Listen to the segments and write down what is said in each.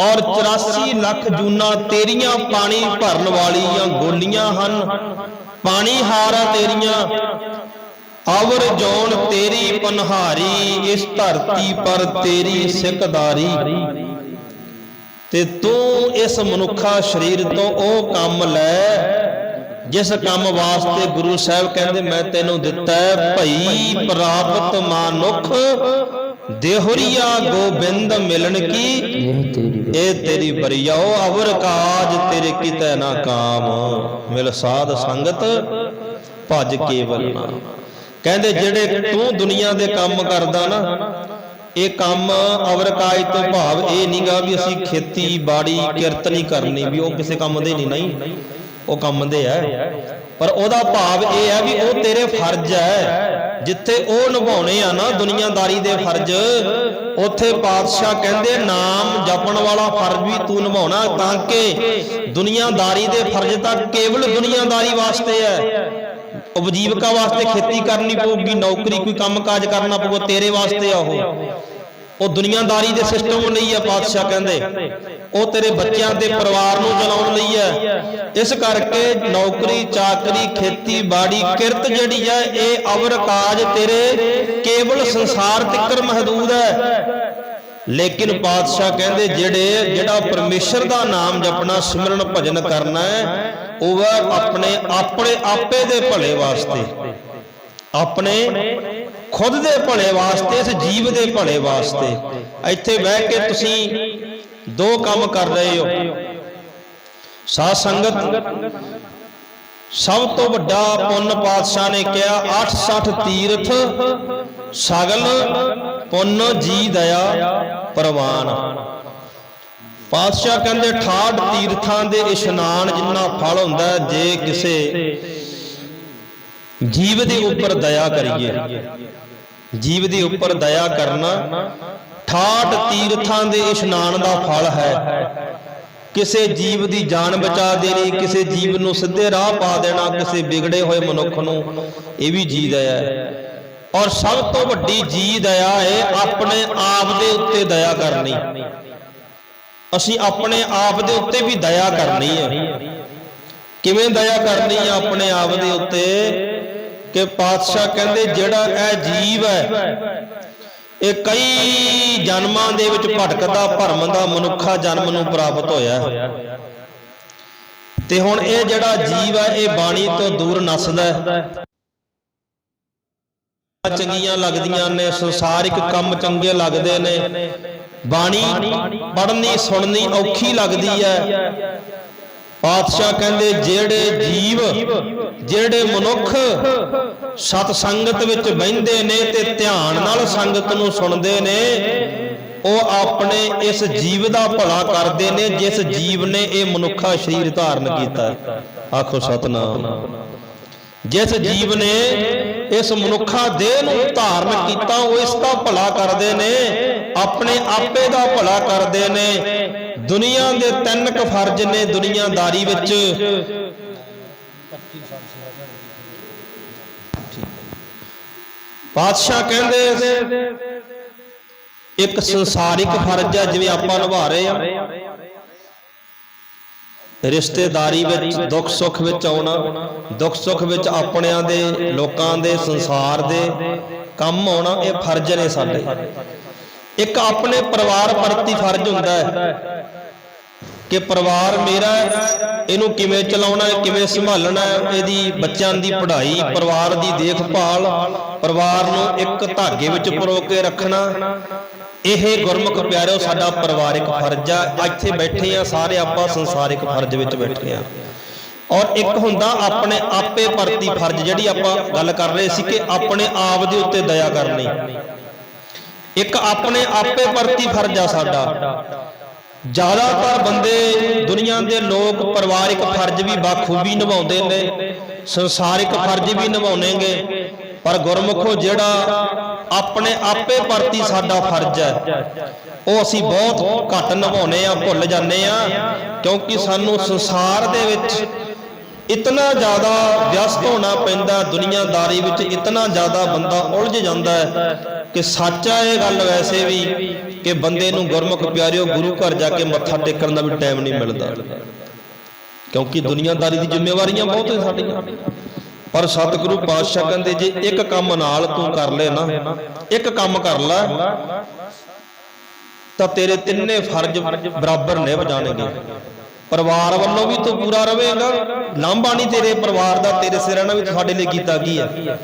ਔਰ 84 ਲੱਖ ਜੂਨਾ ਤੇਰੀਆਂ ਪਾਣੀ ਭਰਨ ਵਾਲੀਆਂ ਗੋਲੀਆਂ ਹਨ। ਪਾਣੀ ਹਾਰਾ ਤੇਰੀਆਂ। ਅਵਰ ਜੋਨ ਤੇਰੀ ਪਨਹਾਰੀ, ਇਸ ਧਰਤੀ ਪਰ ਤੇਰੀ ਸਿੱਕਦਾਰੀ। ਤੇ ਤੂੰ ਇਸ ਮਨੁੱਖਾ ਸਰੀਰ ਤੋਂ ਉਹ ਕੰਮ ਲੈ, ਜਿਸ ਕੰਮ ਵਾਸਤੇ ਗੁਰੂ ਸਾਹਿਬ ਕਹਿੰਦੇ, ਮੈਂ ਤੈਨੂੰ ਦਿੱਤਾ ਹੈ ਭਈ ਪ੍ਰਾਪਤ ਮਨੁੱਖ ਦੇਹੁਰੀਆ ਗੋਬਿੰਦ ਮਿਲਣ ਕੀ? ਇਹ ਤੇਰੀ ਬਰਿਆਓ ਅਵਰ ਕਾਜ, ਤੇਰੇ ਕਿਤੇ ਨਾ ਕਾਮ। ਮਿਲ ਸਾਧ ਸੰਗਤ, ਭਜ ਕੇਵਲ ਨਾਮ ਕਹਿੰਦੇ ਜਿਹੜੇ ਤੂੰ ਦੁਨੀਆ ਦੇ ਕੰਮ ਕਰਦਾ ਨਾ, ਇਹ ਕੰਮ ਅਵਰ ਕਾਜ ਤੋਂ ਭਾਵ ਇਹ ਨਹੀਂਗਾ ਵੀ ਅਸੀਂ ਖੇਤੀ, ਬਾੜੀ, ਕਿਰਤ ਨਹੀਂ ਕਰਨੀ, ਵੀ ਉਹ ਕਿਸੇ ਕੰਮ ਦੇ ਨਹੀਂ ਨਹੀਂ। ਉਹ ਕੰਮ ਦੇ ਹੈ ਪਰ ਉਹਦਾ ਭਾਵ ਇਹ ਹੈ ਵੀ ਉਹ ਤੇਰੇ ਫਰਜ਼ ਹੈ। ਜਿੱਥੇ ਉਹ ਨਿਭਾਉਣੇ ਆ ਨਾ ਦੁਨੀਆਦਾਰੀ ਦੇ ਫਰਜ਼ ਉੱਥੇ ਪਾਤਸ਼ਾਹ ਕਹਿੰਦੇ ਨਾਮ ਜਪਣ ਵਾਲਾ ਫਰਜ਼ ਵੀ ਤੂੰ ਨਿਭਾਉਣਾ ਤਾਂ ਕਿ ਦੁਨੀਆਦਾਰੀ ਦੇ ਫਰਜ਼ ਤਾਂ ਕੇਵਲ ਦੁਨੀਆਦਾਰੀ ਵਾਸਤੇ ਹੈ। ਉਪਜੀਵਕਾ ਵਾਸਤੇ ਖੇਤੀ ਕਰਨੀ ਪਊਗੀ ਨੌਕਰੀ ਕੋਈ ਕੰਮਕਾਜ ਕਰਨਾ ਪਊਗਾ ਤੇਰੇ ਵਾਸਤੇ ਆ ਉਹ। ਉਹ। ਦੁਨੀਆਦਾਰੀ ਦੇ ਸਿਸਟਮ ਲਈ ਹੈ ਪਾਤਸ਼ਾਹ ਕਹਿੰਦੇ। ਉਹ ਤੇਰੇ ਬੱਚਿਆਂ ਤੇ ਪਰਿਵਾਰ ਨੂੰ ਚਲਾਉਣ ਲਈ ਹੈ। ਇਸ ਕਰਕੇ ਨੌਕਰੀ, ਚਾਕਰੀ, ਖੇਤੀਬਾੜੀ, ਕਿਰਤ ਜਿਹੜੀ ਹੈ, ਇਹ ਅਵਰ ਕਾਜ ਤੇਰੇ ਕੇਵਲ ਸੰਸਾਰ ਤੱਕਰ ਮਹਦੂਦ ਹੈ। ਲੇਕਿਨ ਪਾਤਸ਼ਾਹ ਕਹਿੰਦੇ, ਜਿਹੜੇ, ਜਿਹੜਾ ਪਰਮੇਸ਼ਰ ਦਾ ਨਾਮ ਜਪਣਾ, ਸਿਮਰਨ, ਭਜਨ ਕਰਨਾ ਹੈ, ਉਹ ਹੈ ਆਪਣੇ ਆਪਣੇ ਆਪੇ ਦੇ ਭਲੇ ਵਾਸਤੇ। ਆਪਣੇ ਖੁਦ ਦੇ ਭਲੇ ਵਾਸਤੇ ਇਸ ਜੀਵ ਦੇ ਭਲੇ ਵਾਸਤੇ। ਇੱਥੇ ਬਹਿ ਕੇ ਤੁਸੀਂ ਦੋ ਕੰਮ ਕਰ ਰਹੇ ਹੋ। ਸਾਧ ਸੰਗਤ, ਸਭ ਤੋਂ ਵੱਡਾ ਪੁੰਨ ਪਾਤਸ਼ਾਹ ਨੇ ਕਿਹਾ 68 ਤੀਰਥ ਸਗਲ ਪੁੰਨ ਜੀ ਦਇਆ ਪ੍ਰਵਾਨ। ਪਾਤਸ਼ਾਹ ਕਹਿੰਦੇ 68 ਤੀਰਥਾਂ ਦੇ ਇਸ਼ਨਾਨ ਜਿੰਨਾ ਫਲ ਹੁੰਦਾ ਜੇ ਕਿਸੇ ਜੀਵ ਦੇ ਉੱਪਰ ਦਇਆ ਕਰੀਏ। ਜੀਵ ਦੇ ਉੱਪਰ ਦਇਆ ਕਰਨਾ 68 ਤੀਰਥਾਂ ਦੇ ਇਸ਼ਨਾਨ ਦਾ ਫਲ ਹੈ। ਕਿਸੇ ਜੀਵ ਦੀ ਜਾਨ ਬਚਾ ਦੇਣੀ ਕਿਸੇ ਜੀਵ ਨੂੰ ਸਿੱਧੇ ਰਾਹ ਪਾ ਦੇਣਾ ਕਿਸੇ ਵਿਗੜੇ ਹੋਏ ਮਨੁੱਖ ਨੂੰ ਇਹ ਵੀ ਜੀ ਦਇਆ ਹੈ। ਔਰ ਸਭ ਤੋਂ ਵੱਡੀ ਜੀ ਦਇਆ ਹੈ ਆਪਣੇ ਆਪ ਦੇ ਉੱਤੇ ਦਇਆ ਕਰਨੀ। ਅਸੀਂ ਆਪਣੇ ਆਪ ਦੇ ਉੱਤੇ ਵੀ ਦਇਆ ਕਰਨੀ ਹੈ। ਕਿਵੇਂ ਦਇਆ ਕਰਨੀ ਹੈ? ਆਪਣੇ ਆਪ ਦੇ ਉੱਤੇ ਕਿ ਪਾਤਸ਼ਾਹ ਕਹਿੰਦੇ ਜਿਹੜਾ ਇਹ ਜੀਵ ਹੈ, ਇਹ ਕਈ ਜਨਮਾਂ ਦੇ ਵਿੱਚ ਭਟਕਦਾ ਭਰਮ ਦਾ ਮਨੁੱਖਾ ਜਨਮ ਨੂੰ ਪ੍ਰਾਪਤ ਹੋਇਆ ਹੈ। ਤੇ ਹੁਣ ਇਹ ਜਿਹੜਾ ਜੀਵ ਹੈ, ਇਹ ਬਾਣੀ ਤੋਂ ਦੂਰ ਨੱਸਦਾ ਹੈ। ਚੰਗੀਆਂ ਲੱਗਦੀਆਂ ਨੇ, ਸੰਸਾਰਿਕ ਕੰਮ ਚੰਗੇ ਲੱਗਦੇ ਨੇ। ਬਾਣੀ ਪੜ੍ਹਨੀ, ਸੁਣਨੀ ਔਖੀ ਲੱਗਦੀ ਹੈ। ਪਾਤਸ਼ਾਹ ਕਹਿੰਦੇ ਜਿਹੜੇ ਜੀਵ, ਜਿਹੜੇ ਮਨੁੱਖ ਸਤ ਸੰਗਤ ਵਿੱਚ ਬਹਿੰਦੇ ਨੇ ਤੇ ਧਿਆਨ ਨਾਲ ਸੰਗਤ ਨੂੰ ਸੁਣਦੇ ਨੇ, ਉਹ ਆਪਣੇ ਇਸ ਜੀਵ ਦਾ ਭਲਾ ਕਰਦੇ ਨੇ ਜਿਸ ਜੀਵ ਨੇ ਇਹ ਮਨੁੱਖਾ ਸਰੀਰ ਧਾਰਨ ਕੀਤਾ। ਆਖੋ ਸਤਨਾਮ। ਜਿਸ ਜੀਵ ਨੇ ਇਸ ਮਨੁੱਖਾ ਦੇਹ ਨੂੰ ਧਾਰਨ ਕੀਤਾ, ਉਹ ਇਸ ਦਾ ਭਲਾ ਕਰਦੇ ਨੇ, ਆਪਣੇ ਆਪੇ ਦਾ ਭਲਾ ਕਰਦੇ ਨੇ ਦੁਨੀਆ ਦੇ ਤਿੰਨ ਕੁ ਫਰਜ਼ ਨੇ ਦੁਨੀਆਦਾਰੀ ਵਿੱਚ। ਪਾਤਸ਼ਾਹ ਕਹਿੰਦੇ ਇੱਕ ਸੰਸਾਰਿਕ ਫਰਜ਼ ਹੈ ਜਿਵੇਂ ਆਪਾਂ ਨਿਭਾ ਰਹੇ ਆ ਰਿਸ਼ਤੇਦਾਰੀ ਵਿੱਚ, ਦੁੱਖ ਸੁੱਖ ਵਿੱਚ ਆਉਣਾ, ਦੁੱਖ ਸੁੱਖ ਵਿੱਚ ਆਪਣਿਆਂ ਦੇ, ਲੋਕਾਂ ਦੇ, ਸੰਸਾਰ ਦੇ ਕੰਮ ਆਉਣਾ, ਇਹ ਫਰਜ਼ ਨੇ ਸਾਡੇ। ਇੱਕ ਆਪਣੇ ਪਰਿਵਾਰ ਪ੍ਰਤੀ ਫਰਜ਼ ਹੁੰਦਾ ਹੈ ਕਿ ਪਰਿਵਾਰ ਮੇਰਾ ਇਹਨੂੰ ਕਿਵੇਂ ਚਲਾਉਣਾ ਹੈ, ਕਿਵੇਂ ਸੰਭਾਲਣਾ ਹੈ, ਇਹਦੀ ਬੱਚਿਆਂ ਦੀ ਪੜ੍ਹਾਈ, ਪਰਿਵਾਰ ਦੀ ਦੇਖਭਾਲ, ਪਰਿਵਾਰ ਨੂੰ ਇੱਕ ਧਾਗੇ ਵਿੱਚ ਪਰੋ ਕੇ ਰੱਖਣਾ, ਇਹ ਗੁਰਮੁਖ ਪਿਆਰਿਓ, ਸਾਡਾ ਪਰਿਵਾਰਿਕ ਫਰਜ਼ ਆ। ਇੱਥੇ ਬੈਠੇ ਆ, ਸਾਰੇ ਆਪਾਂ ਸੰਸਾਰਿਕ ਫਰਜ਼ ਵਿੱਚ ਬੈਠੇ ਆ। ਔਰ ਇੱਕ ਹੁੰਦਾ ਆਪਣੇ ਆਪੇ ਪ੍ਰਤੀ ਫਰਜ਼, ਜਿਹੜੀ ਆਪਾਂ ਗੱਲ ਕਰ ਰਹੇ ਸੀ ਕਿ ਆਪਣੇ ਆਪ ਦੇ ਉੱਤੇ ਦਇਆ ਕਰਨੀ। ਇੱਕ ਆਪਣੇ ਆਪੇ ਪ੍ਰਤੀ ਫਰਜ਼ ਆ ਸਾਡਾ। ਜ਼ਿਆਦਾਤਰ ਬੰਦੇ ਦੁਨੀਆ ਦੇ ਲੋਕ ਪਰਿਵਾਰਿਕ ਫਰਜ਼ ਵੀ ਬਾਖੂਬੀ ਨਿਭਾਉਂਦੇ ਨੇ, ਸੰਸਾਰਿਕ ਫਰਜ਼ ਵੀ ਨਿਭਾਉਣਗੇ ਪਰ ਗੁਰਮੁਖੋ ਜਿਹੜਾ ਆਪਣੇ ਆਪੇ ਪ੍ਰਤੀ ਸਾਡਾ ਫਰਜ਼ ਹੈ, ਉਹ ਅਸੀਂ ਬਹੁਤ ਘੱਟ ਨਿਭਾਉਨੇ ਆ ਭੁੱਲ ਜਾਂਦੇ ਆ ਕਿਉਂਕਿ ਸਾਨੂੰ ਸੰਸਾਰ ਦੇ ਵਿੱਚ ਇਤਨਾ ਜ਼ਿਆਦਾ ਵਿਅਸਤ ਹੋਣਾ ਪੈਂਦਾ, ਦੁਨੀਆਦਾਰੀ ਵਿੱਚ ਇਤਨਾ ਜ਼ਿਆਦਾ ਬੰਦਾ ਉਲਝ ਜਾਂਦਾ ਹੈ ਕਿ ਸੱਚਾ ਇਹ ਗੱਲ ਵੈਸੇ ਵੀ ਕਿ ਬੰਦੇ ਨੂੰ ਗੁਰਮੁਖ ਪਿਆਰਿਓ ਗੁਰੂ ਘਰ ਜਾ ਕੇ ਮੱਥਾ ਟੇਕਣ ਦਾ ਵੀ ਟਾਈਮ ਨਹੀਂ ਮਿਲਦਾ। ਕਿਉਂਕਿ ਦੁਨੀਆਦਾਰੀ ਦੀ ਜ਼ਿੰਮੇਵਾਰੀਆਂ ਬਹੁਤ ਨੇ ਸਾਡੀਆਂ। ਪਰ ਸਤਿਗੁਰੂ ਪਾਤਸ਼ਾਹ ਕਹਿੰਦੇ, ਜੇ ਇੱਕ ਕੰਮ ਨਾਲ ਤੂੰ ਕਰ ਲੈ ਨਾ, ਇੱਕ ਕੰਮ ਕਰ ਲੈ, ਤਾਂ ਤੇਰੇ ਤਿੰਨੇ ਫਰਜ਼ ਬਰਾਬਰ ਨਿਭ ਜਾਣਗੇ। ਪਰਿਵਾਰ ਵੱਲੋਂ ਵੀ ਤੂੰ ਪੂਰਾ ਰਵੇਂਗਾ ਲਾਂਭਾ ਨਹੀਂ ਤੇਰੇ ਪਰਿਵਾਰ ਦਾ, ਤੇਰੇ ਸਿਰਾਂ ਰਹਿਣਾ ਵੀ ਤੁਹਾਡੇ ਲਈ ਕੀਤਾ ਕੀ ਹੈ?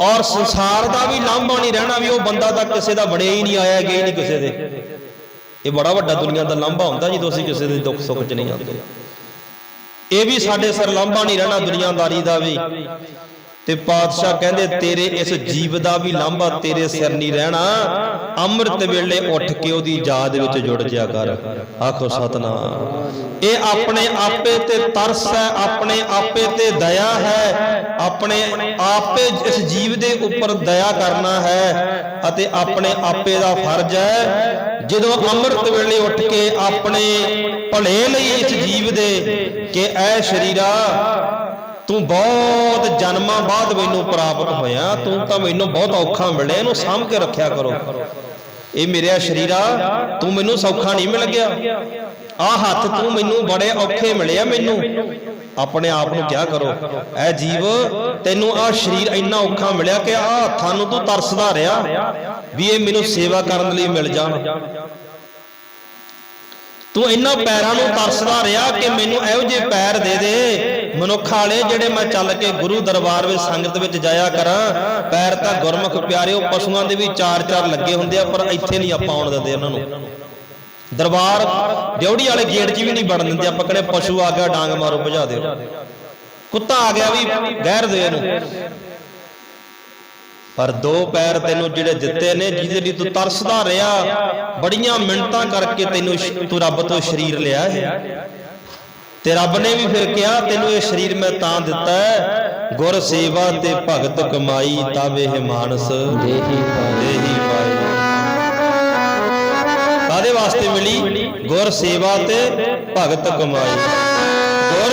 ਔਰ ਸੰਸਾਰ ਦਾ ਵੀ ਲਾਂਭਾ ਨਹੀਂ ਰਹਿਣਾ ਵੀ ਉਹ ਬੰਦਾ ਤਾਂ ਕਿਸੇ ਦਾ ਬਣਿਆ ਹੀ ਨਹੀਂ ਆਇਆ ਗਿਆ ਹੀ ਨਹੀਂ ਕਿਸੇ ਦੇ। ਇਹ ਬੜਾ ਵੱਡਾ ਦੁਨੀਆ ਦਾ ਲਾਂਭਾ ਹੁੰਦਾ ਜਦੋਂ ਅਸੀਂ ਕਿਸੇ ਦੇ ਦੁੱਖ ਸੁੱਖ 'ਚ ਨਹੀਂ ਆਉਂਦੇ। ਇਹ ਵੀ ਸਾਡੇ ਸਿਰ ਲਾਂਭਾ ਨਹੀਂ ਰਹਿਣਾ ਦੁਨੀਆਦਾਰੀ ਦਾ ਵੀ। ਤੇ ਪਾਤਸ਼ਾਹ ਕਹਿੰਦੇ, ਤੇਰੇ ਇਸ ਜੀਵ ਦਾ ਵੀ ਲਾਂਭਾ ਤੇਰੇ ਸਿਰ ਨਹੀਂ ਰਹਿਣਾ। ਅੰਮ੍ਰਿਤ ਵੇਲੇ ਉੱਠ ਕੇ ਉਹਦੀ ਯਾਦ ਵਿੱਚ ਜੁੜ ਜਾ ਕਰ। ਆਖੋ ਸਤਨਾਮ। ਇਹ ਆਪਣੇ ਆਪੇ ਤੇ ਤਰਸ ਹੈ, ਆਪਣੇ ਆਪੇ ਤੇ ਦਇਆ ਹੈ। ਆਪਣੇ ਆਪੇ ਇਸ ਜੀਵ ਦੇ ਉੱਪਰ ਦਇਆ ਕਰਨਾ ਹੈ ਅਤੇ ਆਪਣੇ ਆਪੇ ਦਾ ਫਰਜ਼ ਹੈ, ਜਦੋਂ ਅੰਮ੍ਰਿਤ ਵੇਲੇ ਉੱਠ ਕੇ ਆਪਣੇ ਭਲੇ ਲਈ ਇਸ ਜੀਵ ਦੇ ਕਿ, ਐ ਸ਼ਰੀਰਾ ਤੂੰ ਬਹੁਤ ਜਨਮਾਂ ਬਾਅਦ ਮੈਨੂੰ ਪ੍ਰਾਪਤ ਹੋਇਆ, ਤੂੰ ਤਾਂ ਮੈਨੂੰ ਬਹੁਤ ਔਖਾ ਮਿਲਿਆ, ਇਹਨੂੰ ਸਾਂਭ ਕੇ ਰੱਖਿਆ ਕਰੋ। ਇਹ ਮੇਰਿਆ ਸ਼ਰੀਰਾ ਤੂੰ ਮੈਨੂੰ ਸੌਖਾ ਨਹੀਂ ਮਿਲ ਗਿਆ। ਆ ਹੱਥ ਤੂੰ ਮੈਨੂੰ ਬੜੇ ਔਖੇ ਮਿਲਿਆ ਮੈਨੂੰ। ਆਪਣੇ ਆਪ ਨੂੰ ਕਿਹਾ ਕਰੋ? ਐ ਜੀਵ, ਤੈਨੂੰ ਆ ਸਰੀਰ ਇੰਨਾ ਔਖਾ ਮਿਲਿਆ ਕਿ ਆ ਹੱਥਾਂ ਨੂੰ ਤੂੰ ਤਰਸਦਾ ਰਿਹਾ, ਵੀ ਇਹ ਮੈਨੂੰ ਸੇਵਾ ਕਰਨ ਲਈ ਮਿਲ ਜਾਣ। ਤੂੰ ਇਹਨਾਂ ਪੈਰਾਂ ਨੂੰ ਤਰਸਦਾ ਰਿਹਾ ਕਿ ਮੈਨੂੰ ਇਹੋ ਜਿਹੇ ਪੈਰ ਦੇ ਦੇ। ਮਨੁੱਖ ਵਾਲੇ ਜਿਹੜੇ ਮੈਂ ਚੱਲ ਕੇ ਗੁਰੂ ਦਰਬਾਰ ਵਿੱਚ ਸੰਗਤ ਵਿੱਚ ਜਾਇਆ ਕਰਾਂ, ਪੈਰ ਤਾਂ ਗੁਰਮੁਖ ਪਿਆਰਿਓ, ਪਸ਼ੂਆਂ ਦੇ ਵੀ ਚਾਰ ਚਾਰ ਲੱਗੇ ਹੁੰਦੇ ਆ, ਪਰ ਇੱਥੇ ਨਹੀਂ ਆਪਾਂ ਆਉਣ ਦਿੰਦੇ ਉਹਨਾਂ ਨੂੰ। ਦਰਬਾਰ ਡਿਉੜੀ ਵਾਲੇ ਗੇਟ 'ਚ ਵੀ ਨਹੀਂ ਵੜਨ ਦਿੰਦੇ, ਆਪਾਂ ਕਹਿੰਦੇ ਪਸ਼ੂ ਆ ਗਿਆ, ਡਾਂਗ ਮਾਰੋ, ਭਜਾ ਦਿਓ। ਕੁੱਤਾ ਆ ਗਿਆ ਵੀ, ਗਹਿਰ ਦੇ ਇਹਨੂੰ। ਪਰ ਦੋ ਪੈਰ ਤੈਨੂੰ ਜਿਹੜੇ ਦਿੱਤੇ ਨੇ ਜਿਹਦੇ ਲਈ ਤੂੰ ਤਰਸਦਾ ਰਿਹਾ ਬੜੀਆਂ ਮਿੰਟਾਂ ਕਰਕੇ ਤੈਨੂੰ ਤੂੰ ਰੱਬ ਤੋਂ ਸਰੀਰ ਲਿਆ ਹੈ ਤੇ ਰੱਬ ਨੇ ਵੀ ਫਿਰ ਕਿਹਾ ਤੈਨੂੰ ਇਹ ਸਰੀਰ ਮੈਂ ਤਾਂ ਦਿੱਤਾ ਹੈ ਗੁਰ ਸੇਵਾ ਤੇ ਭਗਤ ਕਮਾਈ ਤਬ ਇਹ ਮਾਨਸ। ਦੇਹੀ ਪਾਈ ਦੇਹੀ ਪਾਏ ਕਾਦੇ ਵਾਸਤੇ ਮਿਲੀ? ਗੁਰ ਸੇਵਾ ਤੇ ਭਗਤ ਕਮਾਈ। ਗੁਰ